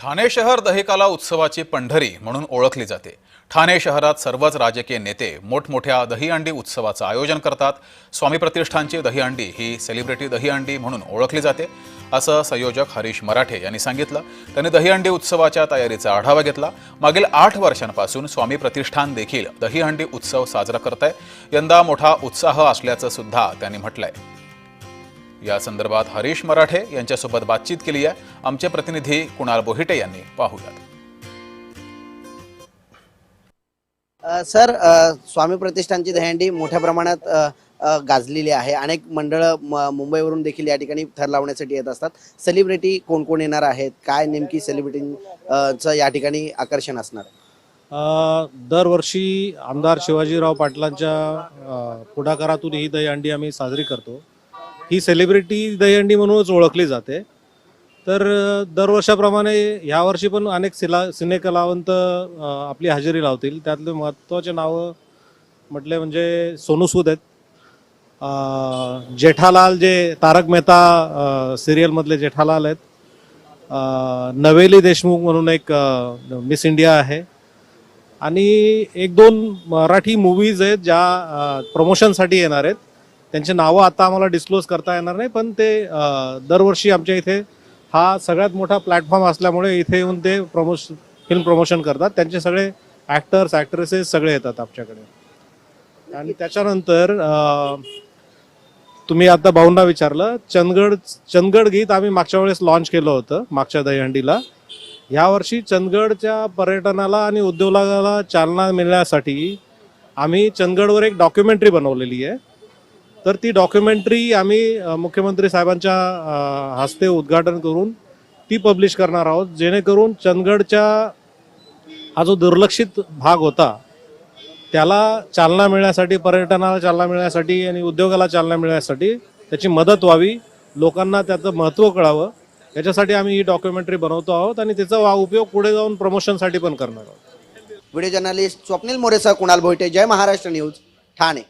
ठाणे शहर दहिकाला उत्सवाची पंढरी म्हणून ओळखली जाते. ठाणे शहरात सर्वच राजकीय नेते मोठमोठ्या दहीहंडी उत्सवाचं आयोजन करतात. स्वामी प्रतिष्ठानची दहीहंडी ही सेलिब्रिटी दहीहंडी म्हणून ओळखली जाते. असं संयोजक हरीश मराठे यांनी सांगितलं. त्यांनी दहीहंडी उत्सवाच्या तयारीचा आढावा घेतला. मागील आठ वर्षांपासून स्वामी प्रतिष्ठान देखील दहीहंडी उत्सव साजरा करत आहे यंदा मोठा उत्साह असल्याचं सुद्धा त्यांनी म्हटलंय. या संदर्भात हरीश मराठे यांच्यासोबत बातचीत केली आहे. आमचे प्रतिनिधी कुणाल बोहिटे यांनी पाहूयात. सर स्वामी प्रतिष्ठानची दहीहंडी मोठ्या प्रमाणात गाजलेली आहे. अनेक मंडळं मुंबईवरून देखील या ठिकाणी थर लावण्यासाठी येत असतात. सेलिब्रिटी कोण कोण येणार आहेत? काय नेमकी सेलिब्रिटींचं या ठिकाणी आकर्षण असणार? दरवर्षी आमदार शिवाजीराव पाटलांच्या पुढाकारातून ही दहीहंडी आम्ही साजरी करतो. ही सेलिब्रिटी दहीहंडी म्हणूनच ओळखली जाते. तर दरवर्षाप्रमाणे यावर्षी पण अनेक सिला सिनेकलावंत आपली हजेरी लावतील. त्यातले महत्त्वाचे नावं म्हटले म्हणजे सोनू सूद आहेत. जेठालाल जे तारक मेहता सिरियलमधले जेठालाल आहेत. नवेली देशमुख म्हणून एक मिस इंडिया आहे. आणि एक दोन मराठी मूवीज आहेत ज्या प्रमोशनसाठी येणार आहेत. त्यांची नावं आता आम्हाला डिस्क्लोज करता येणार नाही पण ते दरवर्षी आमच्या इथे हा सगळ्यात मोठा प्लॅटफॉर्म असल्यामुळे इथे येऊन ते प्रमोश फिल्म प्रमोशन करतात. त्यांचे सगळे ॲक्टर्स ॲक्ट्रेसेस सगळे येतात आमच्याकडे. आणि त्याच्यानंतर तुम्ही आता भाऊंना विचारलं चंदगड चंदगड गीत आम्ही मागच्या वेळेस लॉन्च केलं होतं मागच्या दहीहंडीला. यावर्षी चंदगडच्या पर्यटनाला आणि उद्योगाला चालना मिळण्यासाठी आम्ही चंदगडवर एक डॉक्युमेंटरी बनवलेली आहे. तर ती डॉक्युमेंटरी आम्ही मुख्यमंत्री साहेबांच्या हस्ते उद्घाटन करून ती पब्लिश करणार आहोत. जेणेकरून चंदगडच्या हा जो दुर्लक्षित भाग होता त्याला चालना मिळण्यासाठी पर्यटनाला चालना मिळण्यासाठी आणि उद्योगाला चालना मिळण्यासाठी त्याची मदत व्हावी लोकांना त्याचं महत्त्व कळावं याच्यासाठी आम्ही ही डॉक्युमेंटरी बनवतो आहोत आणि त्याचा वा उपयोग पुढे जाऊन प्रमोशनसाठी पण करणार आहोत. व्हिडिओ जर्नलिस्ट स्वप्नील मोरेसह कुणाल भोईटे जय महाराष्ट्र न्यूज ठाणे.